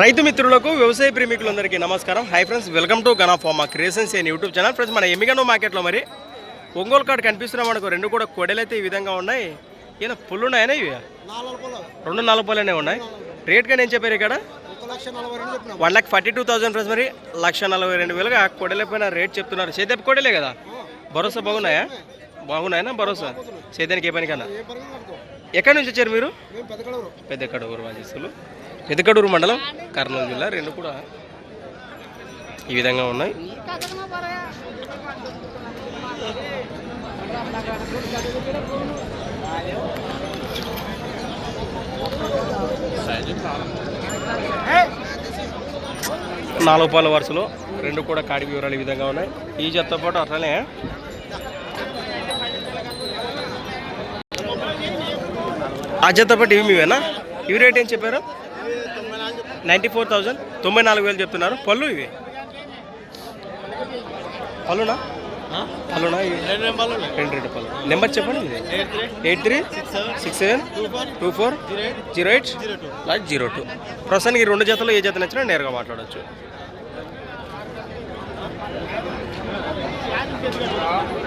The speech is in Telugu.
రైతు మిత్రులకు వ్యవసాయ ప్రేమికులందరికీ నమస్కారం. Hi friends welcome to Gana pharma creations and YouTube channel friends మన ఎమ్మిగండు మార్కెట్లో మరి ఒంగోలు కార్డు కనిపిస్తున్నాం మనకు రెండు కూడా కొడలైతే ఈ విధంగా ఉన్నాయి. ఈయన పుల్లు ఉన్నాయనే ఇవి రెండు నాలుగు పళ్ళనే ఉన్నాయి. రేట్ కానీ ఏం చెప్పారు ఇక్కడ? One lakh forty two thousand friends మరి లక్ష నలభై రెండు వేలుగా కొడలే పైన రేట్ చెప్తున్నారు. సేదెప్ప కొడలే కదా? భరోసా బాగున్నాయా? బాగున్నాయనా భరోసా? సేదానికి ఏ పనికన్నా? ఎక్కడి నుంచి వచ్చారు మీరు? పెద్ద పెద్దకడూరు. వాజీసులు పెద్దకడూరు మండలం కర్నూలు జిల్లా రెండు కూడా ఈ విధంగా ఉన్నాయి. నాలుగు పాల వరుసలో రెండు కూడా కాడి వివరాలు ఈ విధంగా ఉన్నాయి. ఈ జతతో పాటు అట్లనే ఆ జత పాటు ఇవి మీవేనా? ఇవి రేట్ ఏం చెప్పారు? నైంటీ ఫోర్ థౌజండ్ తొంభై నాలుగు వేలు చెప్తున్నారు. పళ్ళు ఇవి? పళ్ళునా? పళ్ళునా రెండు రెండు పళ్ళు నెంబర్ చెప్పండి eight three. Six seven two four. Zero eight. Zero two. ప్రస్తుతానికి రెండు జతలు ఏ జత నచ్చినా నేరుగా మాట్లాడవచ్చు Tá.